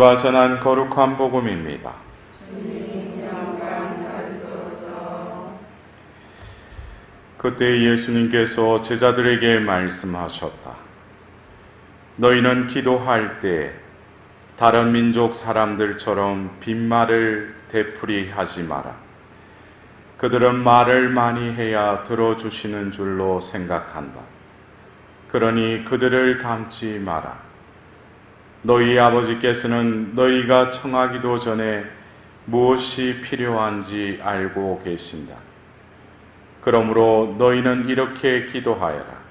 와 전한 거룩한 복음입니다. 그때 예수님께서 제자들에게 말씀하셨다. 너희는 기도할 때 다른 민족 사람들처럼 빈말을 되풀이 하지 마라. 그들은 말을 많이 해야 들어주시는 줄로 생각한다. 그러니 그들을 닮지 마라. 너희 아버지께서는 너희가 청하기도 전에 무엇이 필요한지 알고 계신다. 그러므로 너희는 이렇게 기도하여라.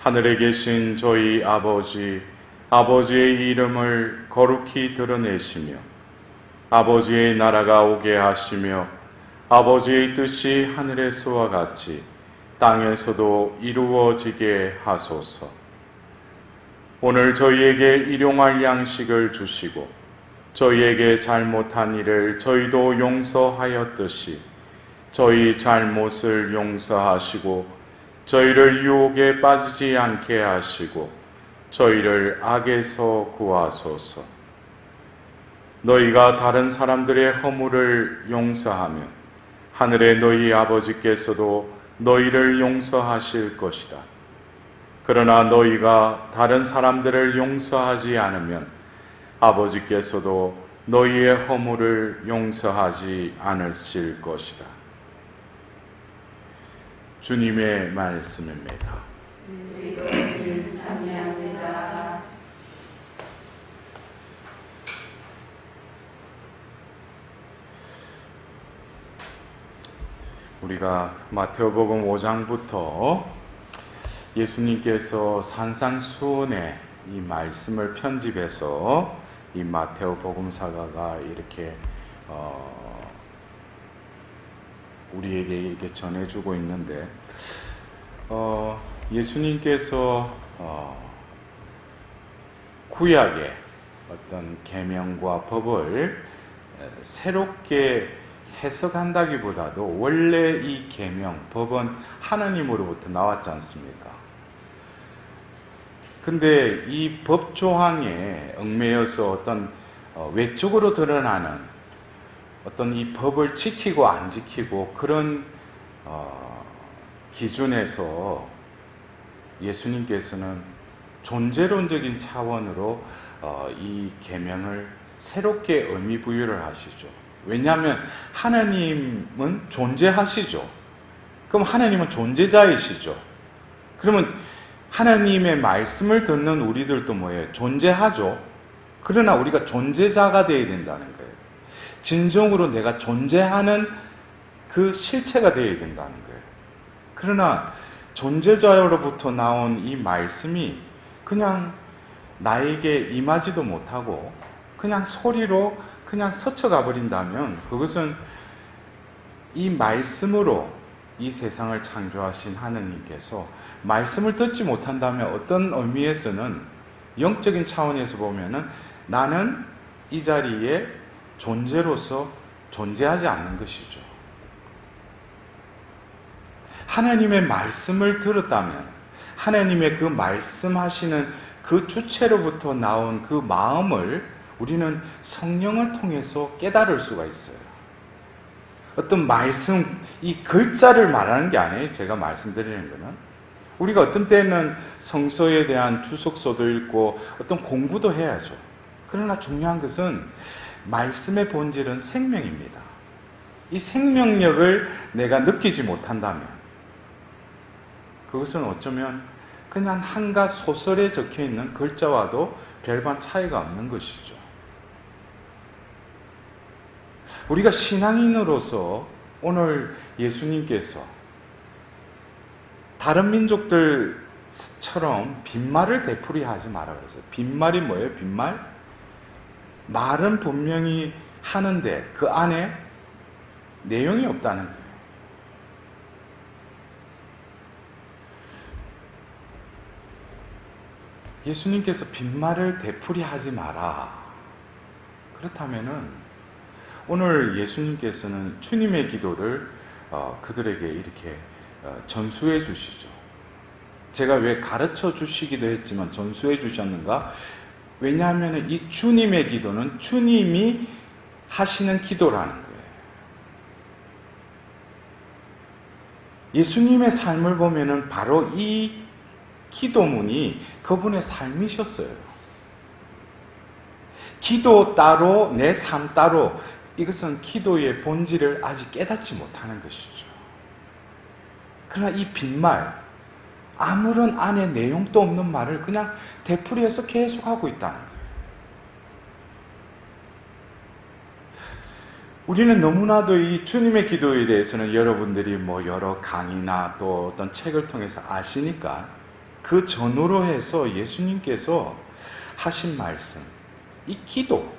하늘에 계신 저희 아버지, 아버지의 이름을 거룩히 드러내시며, 아버지의 나라가 오게 하시며, 아버지의 뜻이 하늘에서와 같이 땅에서도 이루어지게 하소서. 오늘 저희에게 일용할 양식을 주시고 저희에게 잘못한 일을 저희도 용서하였듯이 저희 잘못을 용서하시고 저희를 유혹에 빠지지 않게 하시고 저희를 악에서 구하소서. 너희가 다른 사람들의 허물을 용서하면 하늘의 너희 아버지께서도 너희를 용서하실 것이다. 그러나 너희가 다른 사람들을 용서하지 않으면 아버지께서도 너희의 허물을 용서하지 않으실 것이다. 주님의 말씀입니다. 우리가 마테오복음 5장부터 예수님께서 산상수훈의 이 말씀을 편집해서 이 마테오 복음사가가 이렇게 어, 우리에게 이렇게 전해주고 있는데 어, 예수님께서 어, 구약의 어떤 계명과 법을 새롭게 해석한다기보다도 원래 이 계명 법은 하나님으로부터 나왔지 않습니까? 근데 이 법 조항에 얽매여서 어떤 어, 외적으로 드러나는 어떤 이 법을 지키고 안 지키고 그런 어, 기준에서 예수님께서는 존재론적인 차원으로 어, 이 계명을 새롭게 의미 부여를 하시죠. 왜냐하면 하나님은 존재하시죠. 그럼 하나님은 존재자이시죠. 그러면 하나님의 말씀을 듣는 우리들도 뭐예요? 존재하죠. 그러나 우리가 존재자가 되어야 된다는 거예요. 진정으로 내가 존재하는 그 실체가 되어야 된다는 거예요. 그러나 존재자로부터 나온 이 말씀이 그냥 나에게 임하지도 못하고 그냥 소리로 그냥 스쳐가 버린다면 그것은 이 말씀으로 이 세상을 창조하신 하느님께서 말씀을 듣지 못한다면 어떤 의미에서는 영적인 차원에서 보면은 나는 이 자리에 존재로서 존재하지 않는 것이죠. 하나님의 말씀을 들었다면 하나님의 그 말씀하시는 그 주체로부터 나온 그 마음을 우리는 성령을 통해서 깨달을 수가 있어요. 어떤 말씀, 이 글자를 말하는 게 아니에요. 제가 말씀드리는 거는. 우리가 어떤 때는 성서에 대한 주석서도 읽고 어떤 공부도 해야죠. 그러나 중요한 것은 말씀의 본질은 생명입니다. 이 생명력을 내가 느끼지 못한다면 그것은 어쩌면 그냥 한가 소설에 적혀 있는 글자와도 별반 차이가 없는 것이죠. 우리가 신앙인으로서 오늘 예수님께서 다른 민족들처럼 빈말을 되풀이하지 마라 그랬어요. 빈말이 뭐예요? 빈말? 말은 분명히 하는데 그 안에 내용이 없다는 거예요. 예수님께서 빈말을 되풀이하지 마라. 그렇다면은 오늘 예수님께서는 주님의 기도를 어, 그들에게 이렇게 어, 전수해 주시죠. 제가 왜 가르쳐 주시기도 했지만 전수해 주셨는가? 왜냐하면 이 주님의 기도는 주님이 하시는 기도라는 거예요. 예수님의 삶을 보면은 바로 이 기도문이 그분의 삶이셨어요. 기도 따로, 내 삶 따로, 이것은 기도의 본질을 아직 깨닫지 못하는 것이죠. 그러나 이 빈말, 아무런 안에 내용도 없는 말을 그냥 되풀이해서 계속 하고 있다는 거예요. 우리는 너무나도 이 주님의 기도에 대해서는 여러분들이 뭐 여러 강의나 또 어떤 책을 통해서 아시니까 그 전후로 해서 예수님께서 하신 말씀, 이 기도.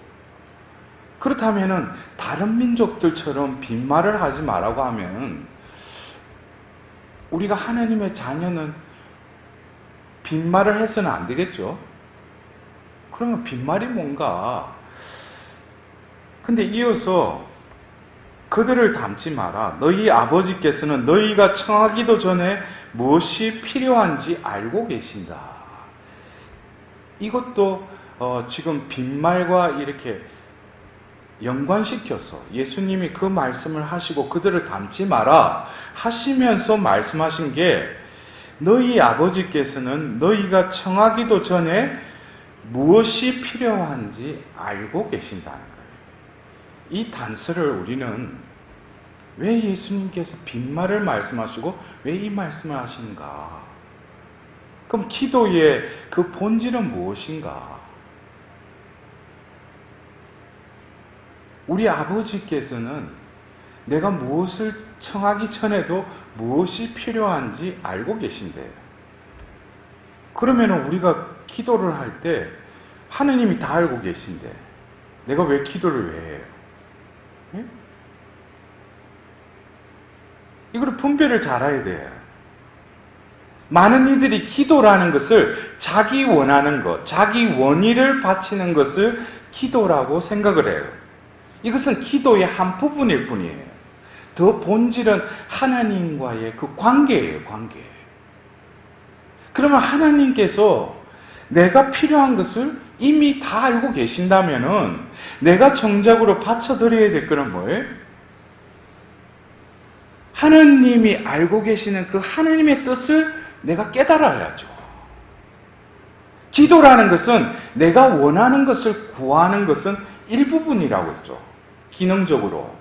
그렇다면은 다른 민족들처럼 빈말을 하지 말라고 하면 우리가 하나님의 자녀는 빈말을 해서는 안 되겠죠? 그러면 빈말이 뭔가? 근데 이어서 그들을 닮지 마라. 너희 아버지께서는 너희가 청하기도 전에 무엇이 필요한지 알고 계신다. 이것도 어, 지금 빈말과 이렇게 연관시켜서 예수님이 그 말씀을 하시고 그들을 닮지 마라 하시면서 말씀하신 게 너희 아버지께서는 너희가 청하기도 전에 무엇이 필요한지 알고 계신다는 거예요. 이 단서를 우리는 왜 예수님께서 빈말을 말씀하시고 왜 이 말씀을 하시는가? 그럼 기도의 그 본질은 무엇인가? 우리 아버지께서는 내가 무엇을 청하기 전에도 무엇이 필요한지 알고 계신대요. 그러면 우리가 기도를 할 때 하느님이 다 알고 계신데 내가 왜 기도를 왜 해요? 예? 이걸 분별을 잘해야 돼요. 많은 이들이 기도라는 것을 자기 원하는 것, 자기 원의를 바치는 것을 기도라고 생각을 해요. 이것은 기도의 한 부분일 뿐이에요. 더 본질은 하나님과의 그 관계예요, 관계. 그러면 하나님께서 내가 필요한 것을 이미 다 알고 계신다면은 내가 정작으로 바쳐드려야 될 거는 뭐예요? 하나님이 알고 계시는 그 하나님의 뜻을 내가 깨달아야죠. 기도라는 것은 내가 원하는 것을 구하는 것은 일부분이라고 했죠. 기능적으로.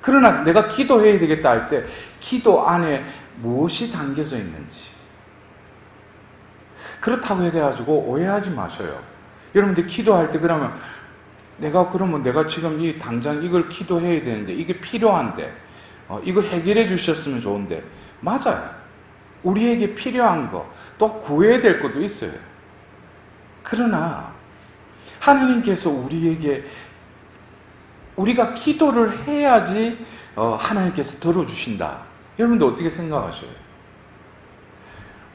그러나 내가 기도해야 되겠다 할 때 기도 안에 무엇이 담겨져 있는지. 그렇다고 해가지고 오해하지 마셔요. 여러분들 기도할 때 그러면 내가 그러면 내가 지금 이 당장 이걸 기도해야 되는데 이게 필요한데 어, 이거 해결해 주셨으면 좋은데 맞아요. 우리에게 필요한 거 또 구해야 될 것도 있어요. 그러나 하나님께서 우리에게 우리가 기도를 해야지 어, 하나님께서 들어주신다. 여러분들 어떻게 생각하셔요?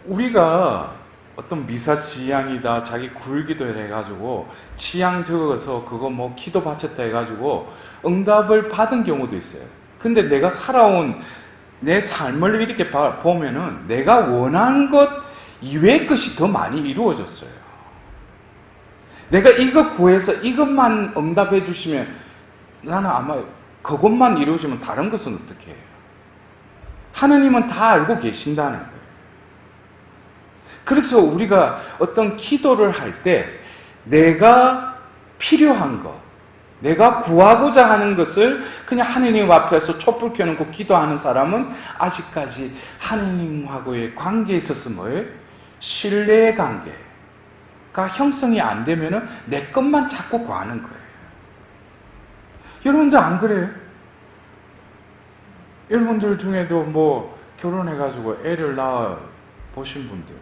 우리가 어떤 미사 지향이다 자기 굴기도를 해가지고 지향 적어서 그거 뭐 기도 바쳤다 해가지고 응답을 받은 경우도 있어요. 근데 내가 살아온 내 삶을 이렇게 보면은 내가 원한 것 이외의 것이 더 많이 이루어졌어요. 내가 이거 구해서 이것만 응답해 주시면 나는 아마 그것만 이루어지면 다른 것은 어떻게 해요? 하나님은 다 알고 계신다는 거예요. 그래서 우리가 어떤 기도를 할 때 내가 필요한 것, 내가 구하고자 하는 것을 그냥 하느님 앞에서 촛불 켜놓고 기도하는 사람은 아직까지 하느님하고의 관계에 있어서 뭐예요? 신뢰의 관계가 형성이 안 되면은 내 것만 자꾸 구하는 거예요. 여러분들 안 그래요? 여러분들 중에도 뭐 결혼해가지고 애를 낳아 보신 분들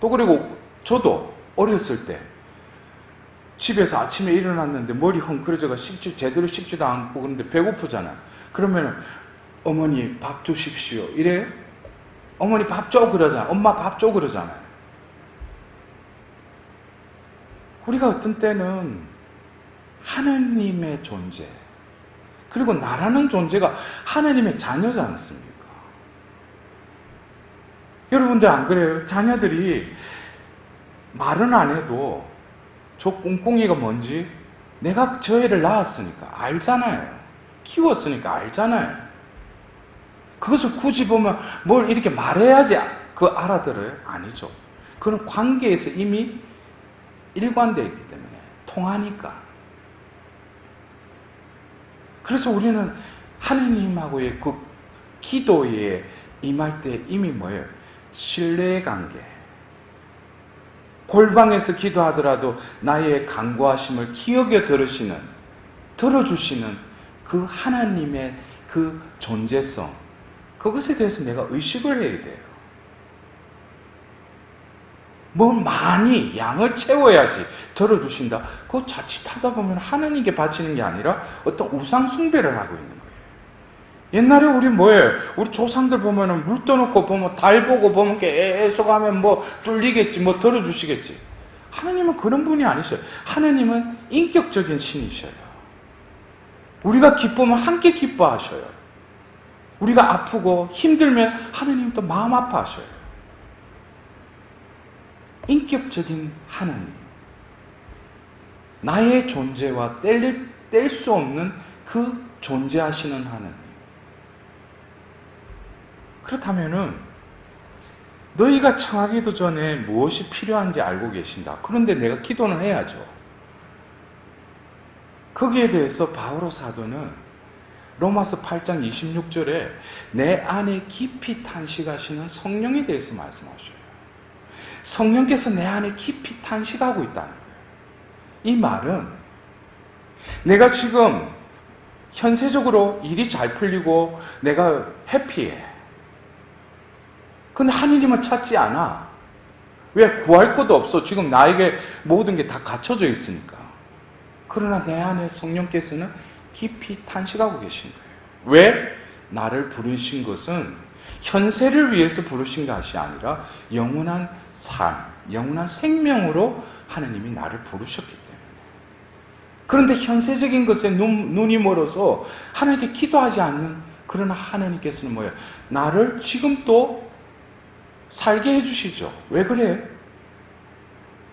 또 그리고 저도 어렸을 때 집에서 아침에 일어났는데 머리 헝클어져가 식주 제대로 식지도 않고 그런데 배고프잖아. 그러면 어머니 밥 주십시오. 이래요? 어머니 밥 줘 그러잖아. 엄마 밥 줘 그러잖아요. 우리가 어떤 때는 하나님의 존재 그리고 나라는 존재가 하나님의 자녀지 않습니까? 여러분들 안 그래요? 자녀들이 말은 안 해도 저 꿍꿍이가 뭔지 내가 저 애를 낳았으니까 알잖아요. 키웠으니까 알잖아요. 그것을 굳이 보면 뭘 이렇게 말해야지 그 알아들어요? 아니죠. 그런 관계에서 이미 일관되어 있기 때문에 통하니까. 그래서 우리는 하느님하고의 그 기도에 임할 때 이미 뭐예요? 신뢰의 관계. 골방에서 기도하더라도 나의 간구하심을 기억에 들으시는, 들어주시는 그 하나님의 그 존재성, 그것에 대해서 내가 의식을 해야 돼요. 뭐 많이 양을 채워야지 들어주신다. 그거 자칫하다 보면 하나님께 바치는 게 아니라 어떤 우상 숭배를 하고 있는 거예요. 옛날에 우리 뭐예요? 우리 조상들 보면은 물 떠놓고 보면 달 보고 보면 계속 하면 뭐 뚫리겠지, 뭐 들어주시겠지. 하나님은 그런 분이 아니셔요. 하나님은 인격적인 신이셔요. 우리가 기쁘면 함께 기뻐하셔요. 우리가 아프고 힘들면 하나님 또 마음 아파하셔요. 인격적인 하나님. 나의 존재와 뗄 수 없는 그 존재하시는 하나님. 그렇다면은 너희가 청하기도 전에 무엇이 필요한지 알고 계신다. 그런데 내가 기도는 해야죠. 거기에 대해서 바오로 사도는 로마서 8장 26절에 내 안에 깊이 탄식하시는 성령에 대해서 말씀하셔요. 성령께서 내 안에 깊이 탄식하고 있다는 거예요. 이 말은 내가 지금 현세적으로 일이 잘 풀리고 내가 해피해. 근데 하느님은 찾지 않아. 왜 구할 것도 없어. 지금 나에게 모든 게 다 갖춰져 있으니까. 그러나 내 안에 성령께서는 깊이 탄식하고 계신 거예요. 왜? 나를 부르신 것은 현세를 위해서 부르신 것이 아니라 영원한 삶, 영원한 생명으로 하나님이 나를 부르셨기 때문에. 그런데 현세적인 것에 눈, 눈이 멀어서 하나님께 기도하지 않는 그러나 하나님께서는 뭐예요? 나를 지금 또 살게 해주시죠. 왜 그래?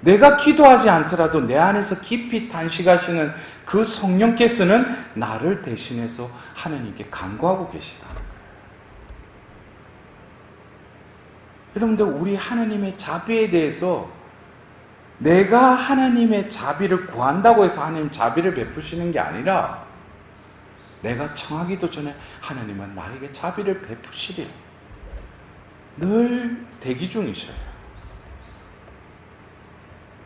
내가 기도하지 않더라도 내 안에서 깊이 단식하시는 그 성령께서는 나를 대신해서 하나님께 간구하고 계시다는 거예요. 여러분들, 우리 하나님의 자비에 대해서 내가 하나님의 자비를 구한다고 해서 하나님 자비를 베푸시는 게 아니라 내가 청하기도 전에 하나님은 나에게 자비를 베푸시리. 늘 대기 중이셔요.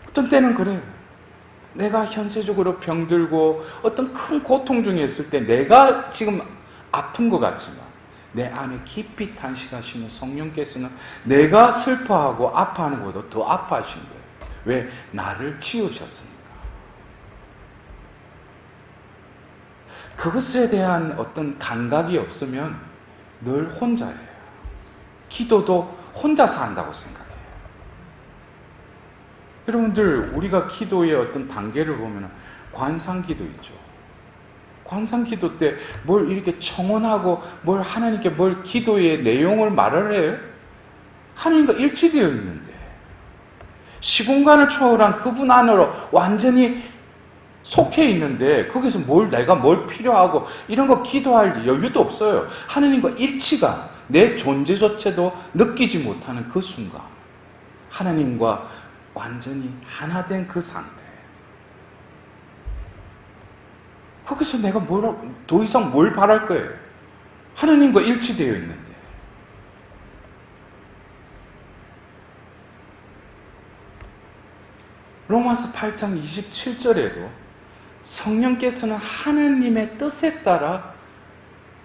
어떤 때는 그래요. 내가 현세적으로 병들고 어떤 큰 고통 중에 있을 때 내가 지금 아픈 것 같지만 내 안에 깊이 탄식하시는 성령께서는 내가 슬퍼하고 아파하는 것보다 더 아파하신 거예요. 왜? 나를 치우셨으니까. 그것에 대한 어떤 감각이 없으면 늘 혼자예요. 기도도 혼자서 한다고 생각해요. 여러분들, 우리가 기도의 어떤 단계를 보면 관상 기도 있죠. 관상기도 때 뭘 이렇게 청원하고 뭘 하나님께 뭘 기도의 내용을 말을 해요? 하나님과 일치되어 있는데 시공간을 초월한 그분 안으로 완전히 속해 있는데 거기서 뭘 내가 뭘 필요하고 이런 거 기도할 여유도 없어요. 하나님과 일치가 내 존재조차도 느끼지 못하는 그 순간 하나님과 완전히 하나 된 그 상태. 거기서 내가 뭘, 더 이상 뭘 바랄 거예요? 하나님과 일치되어 있는데. 로마서 8장 27절에도 성령께서는 하나님의 뜻에 따라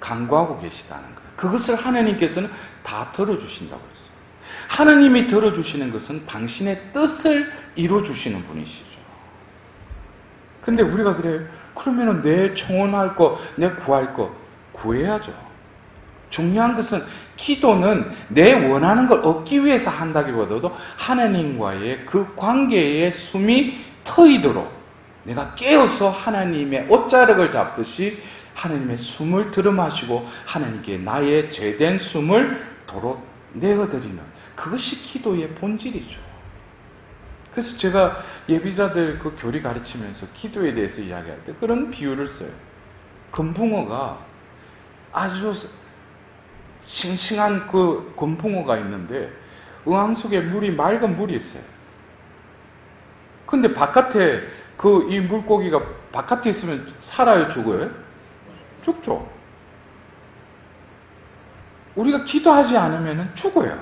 간구하고 계시다는 거예요. 그것을 하나님께서는 다 들어주신다고 그랬어요. 하나님이 들어주시는 것은 당신의 뜻을 이루어주시는 분이시죠. 근데 우리가 그래요. 그러면은 내 청원할 거, 내 구할 거 구해야죠. 중요한 것은 기도는 내 원하는 걸 얻기 위해서 한다기보다도 하나님과의 그 관계의 숨이 트이도록 내가 깨어서 하나님의 옷자락을 잡듯이 하나님의 숨을 들어마시고 하나님께 나의 죄된 숨을 도로 내어드리는 그것이 기도의 본질이죠. 그래서 제가 예비자들 그 교리 가르치면서 기도에 대해서 이야기할 때 그런 비유를 써요. 금붕어가 아주 싱싱한 그 금붕어가 있는데 의왕 속에 물이 맑은 물이 있어요. 근데 바깥에 그 이 물고기가 바깥에 있으면 살아요, 죽어요? 죽죠. 우리가 기도하지 않으면 죽어요.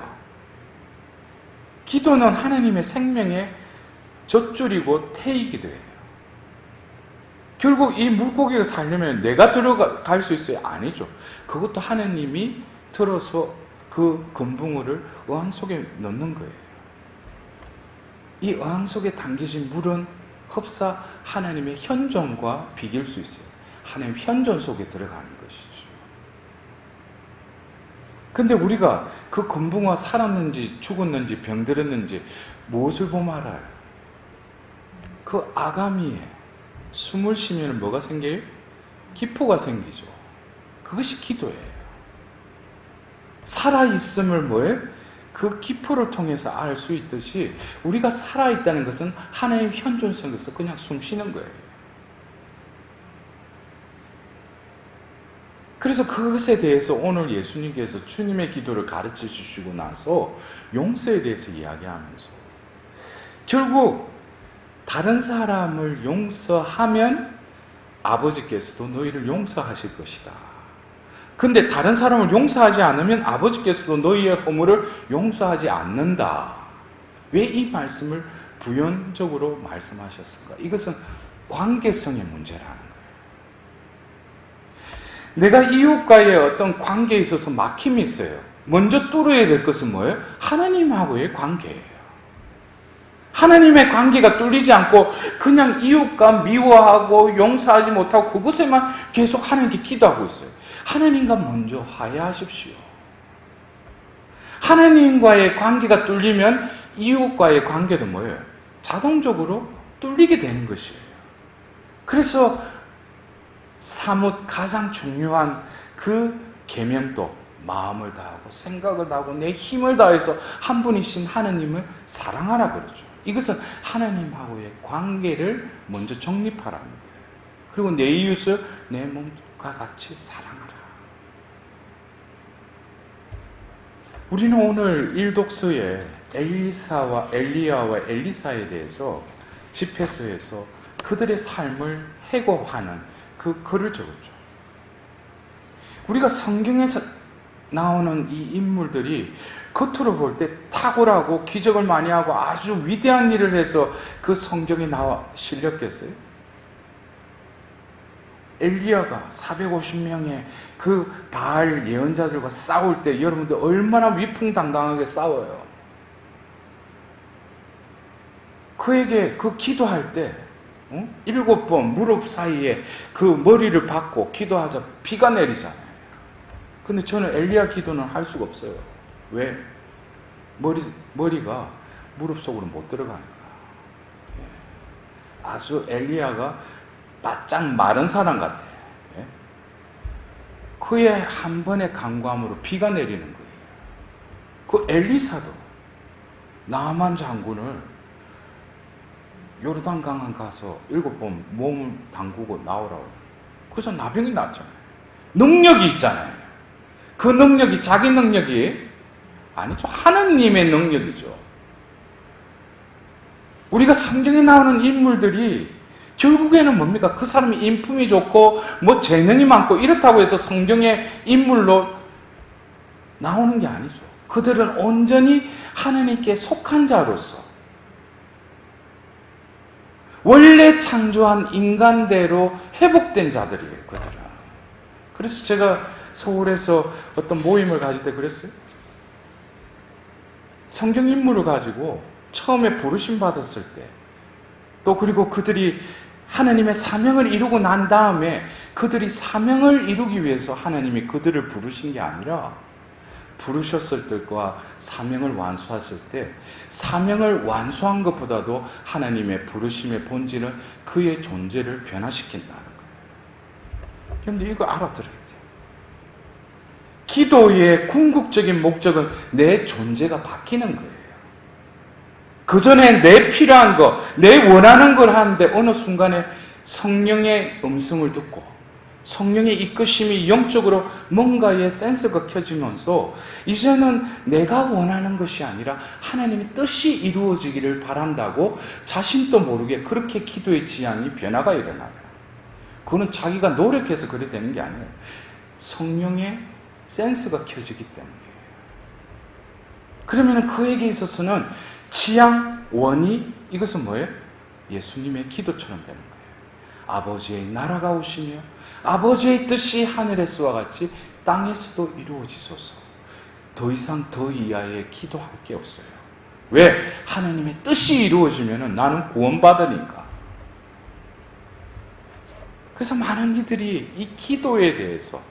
기도는 하나님의 생명의 젖줄이고 태이기도 해요. 결국 이 물고기가 살려면 내가 들어갈 수 있어요? 아니죠. 그것도 하나님이 들어서 그 금붕어를 어항 속에 넣는 거예요. 이 어항 속에 담기신 물은 흡사 하나님의 현존과 비길 수 있어요. 하나님 현존 속에 들어가는 것이죠. 근데 우리가 그 금붕어 살았는지 죽었는지 병들었는지 무엇을 보면 알아요? 그 아가미에 숨을 쉬면 뭐가 생겨요? 기포가 생기죠. 그것이 기도예요. 살아있음을 뭐예요? 그 기포를 통해서 알 수 있듯이 우리가 살아있다는 것은 하나님 현존 속에서 그냥 숨 쉬는 거예요. 그래서 그것에 대해서 오늘 예수님께서 주님의 기도를 가르쳐 주시고 나서 용서에 대해서 이야기하면서 결국 다른 사람을 용서하면 아버지께서도 너희를 용서하실 것이다. 근데 다른 사람을 용서하지 않으면 아버지께서도 너희의 허물을 용서하지 않는다. 왜 이 말씀을 부연적으로 말씀하셨을까? 이것은 관계성의 문제라는 거예요. 내가 이웃과의 어떤 관계에 있어서 막힘이 있어요. 먼저 뚫어야 될 것은 뭐예요? 하나님하고의 관계예요. 하나님의 관계가 뚫리지 않고 그냥 이웃과 미워하고 용서하지 못하고 그것에만 계속 하나님께 기도하고 있어요. 하나님과 먼저 화해하십시오. 하나님과의 관계가 뚫리면 이웃과의 관계도 뭐예요? 자동적으로 뚫리게 되는 것이에요. 그래서 사뭇 가장 중요한 그 계명도 마음을 다하고 생각을 다하고 내 힘을 다해서 한 분이신 하나님을 사랑하라 그러죠. 이것은 하나님하고의 관계를 먼저 정립하라는 거예요. 그리고 내 이웃을 내 몸과 같이 사랑하라. 우리는 오늘 일독서에 엘리사와 엘리야와 엘리사에 대해서 집회서에서 그들의 삶을 해고하는 그 글을 적었죠. 우리가 성경에 나오는 이 인물들이 겉으로 볼 때 탁월하고 기적을 많이 하고 아주 위대한 일을 해서 그 성경에 나와 실렸겠어요? 엘리야가 450명의 그 바알 예언자들과 싸울 때 여러분들 얼마나 위풍당당하게 싸워요. 그에게 그 기도할 때 어? 일곱 번 무릎 사이에 그 머리를 박고 기도하자 비가 내리잖아요. 근데 저는 엘리야 기도는 할 수가 없어요. 왜? 머리, 머리가 무릎 속으로 못 들어가는 거야. 예. 아주 엘리야가 바짝 마른 사람 같아. 예? 그의 한 번의 강구함으로 비가 내리는 거예요. 그 엘리사도 나만 장군을 요르단강에 가서 일곱 번 몸을 담그고 나오라고. 그래서 나병이 났잖아요. 능력이 있잖아요. 그 능력이 자기 능력이 아니죠. 하느님의 능력이죠. 우리가 성경에 나오는 인물들이 결국에는 뭡니까? 그 사람이 인품이 좋고 뭐 재능이 많고 이렇다고 해서 성경의 인물로 나오는 게 아니죠. 그들은 온전히 하나님께 속한 자로서 원래 창조한 인간대로 회복된 자들이에요, 그들은. 그래서 제가 서울에서 어떤 모임을 가질 때 그랬어요. 성경 인물을 가지고 처음에 부르심 받았을 때, 또 그리고 그들이 하나님의 사명을 이루고 난 다음에 그들이 사명을 이루기 위해서 하나님이 그들을 부르신 게 아니라 부르셨을 때과 사명을 완수했을 때 사명을 완수한 것보다도 하나님의 부르심의 본질은 그의 존재를 변화시킨다는 거예요. 그런데 이거 알아들어야 돼요. 기도의 궁극적인 목적은 내 존재가 바뀌는 거예요. 그 전에 내 필요한 거, 내 원하는 걸 하는데 어느 순간에 성령의 음성을 듣고 성령의 이끄심이 영적으로 뭔가의 센스가 켜지면서 이제는 내가 원하는 것이 아니라 하나님의 뜻이 이루어지기를 바란다고 자신도 모르게 그렇게 기도의 지향이 변화가 일어나요. 그거는 자기가 노력해서 그래 되는 게 아니에요. 성령의 센스가 켜지기 때문이에요. 그러면 그에게 있어서는 지향, 원이 이것은 뭐예요? 예수님의 기도처럼 되는 거예요. 아버지의 나라가 오시며 아버지의 뜻이 하늘에서와 같이 땅에서도 이루어지소서. 더 이상 더 이하의 기도할 게 없어요. 왜? 하나님의 뜻이 이루어지면 나는 구원받으니까. 그래서 많은 이들이 이 기도에 대해서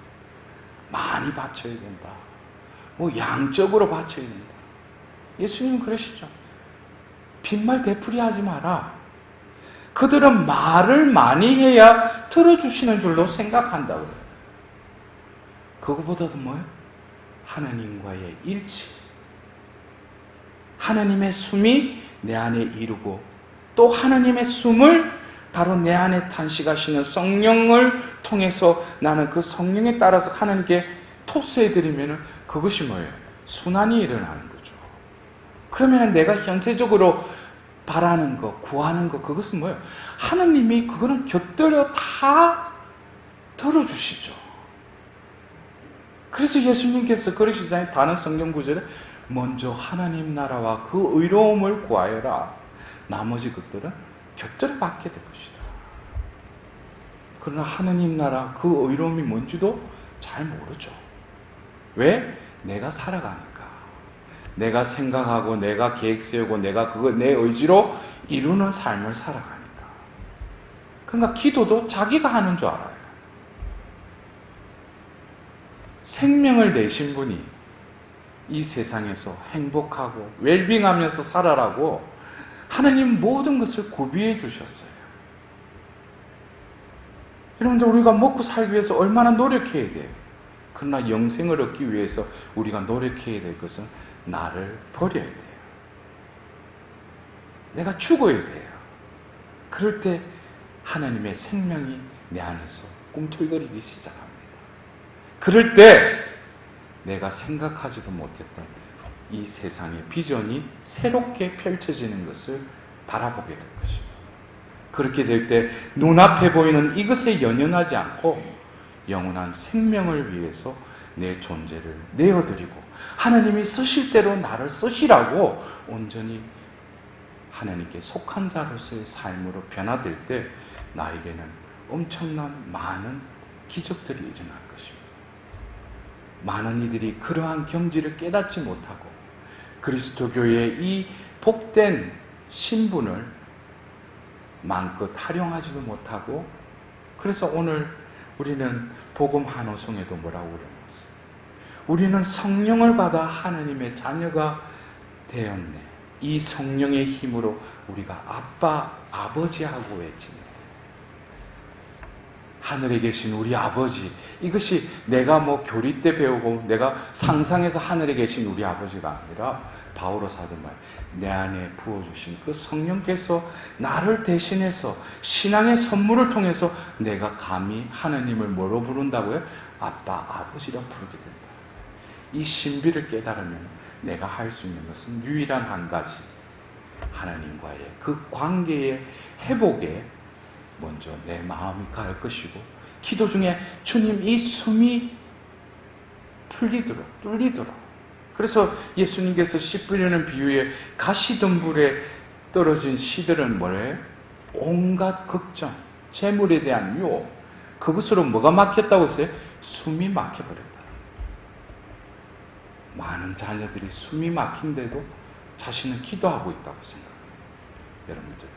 많이 바쳐야 된다. 뭐 양적으로 바쳐야 된다. 예수님 그러시죠. 빈말 되풀이 하지 마라. 그들은 말을 많이 해야 들어주시는 줄로 생각한다고. 그거보다도 뭐예요? 하나님과의 일치. 하나님의 숨이 내 안에 이루고 또 하나님의 숨을 바로 내 안에 탄식하시는 성령을 통해서 나는 그 성령에 따라서 하나님께 토스해드리면 그것이 뭐예요? 순환이 일어나는 거죠. 그러면 내가 현재적으로 바라는 거, 구하는 거, 그것은 뭐예요? 하나님이 그거는 곁들여 다 들어주시죠. 그래서 예수님께서 그러시잖아요. 다른 성경 구절에 먼저 하나님 나라와 그 의로움을 구하여라. 나머지 것들은 곁들여 받게 될 것이다. 그러나 하나님 나라 그 의로움이 뭔지도 잘 모르죠. 왜? 내가 살아가니까. 내가 생각하고 내가 계획 세우고 내가 그걸 내 의지로 이루는 삶을 살아가니까. 그러니까 기도도 자기가 하는 줄 알아요. 생명을 내신 분이 이 세상에서 행복하고 웰빙하면서 살아라고 하나님 모든 것을 구비해 주셨어요. 여러분들 우리가 먹고 살기 위해서 얼마나 노력해야 돼요. 그러나 영생을 얻기 위해서 우리가 노력해야 될 것은 나를 버려야 돼요. 내가 죽어야 돼요. 그럴 때 하나님의 생명이 내 안에서 꿈틀거리기 시작합니다. 그럴 때 내가 생각하지도 못했던 이 세상의 비전이 새롭게 펼쳐지는 것을 바라보게 될 것입니다. 그렇게 될 때 눈앞에 보이는 이것에 연연하지 않고 영원한 생명을 위해서 내 존재를 내어드리고 하나님이 쓰실 대로 나를 쓰시라고 온전히 하나님께 속한 자로서의 삶으로 변화될 때 나에게는 엄청난 많은 기적들이 일어날 것입니다. 많은 이들이 그러한 경지를 깨닫지 못하고 그리스도교의 이 복된 신분을 마음껏 활용하지도 못하고 그래서 오늘 우리는 복음 한호성에도 뭐라고 그러는지 우리는 성령을 받아 하나님의 자녀가 되었네. 이 성령의 힘으로 우리가 아빠, 아버지하고 외칩니다. 하늘에 계신 우리 아버지. 이것이 내가 뭐 교리 때 배우고 내가 상상해서 하늘에 계신 우리 아버지가 아니라 바오로 사도 말, 내 안에 부어주신 그 성령께서 나를 대신해서 신앙의 선물을 통해서 내가 감히 하나님을 뭐로 부른다고요? 아빠, 아버지라 부르게 된다. 이 신비를 깨달으면 내가 할 수 있는 것은 유일한 한 가지. 하나님과의 그 관계의 회복에 먼저 내 마음이 갈 것이고, 기도 중에 주님 이 숨이 풀리도록, 뚫리도록. 그래서 예수님께서 씨 뿌리는 비유에 가시덤불에 떨어진 씨들은 뭐래요? 온갖 걱정, 재물에 대한 유혹, 그것으로 뭐가 막혔다고 했어요? 숨이 막혀버렸다. 많은 자녀들이 숨이 막힌데도 자신은 기도하고 있다고 생각해요. 여러분들,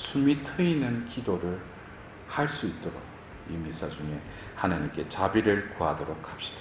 숨이 트이는 기도를 할 수 있도록 이 미사 중에 하나님께 자비를 구하도록 합시다.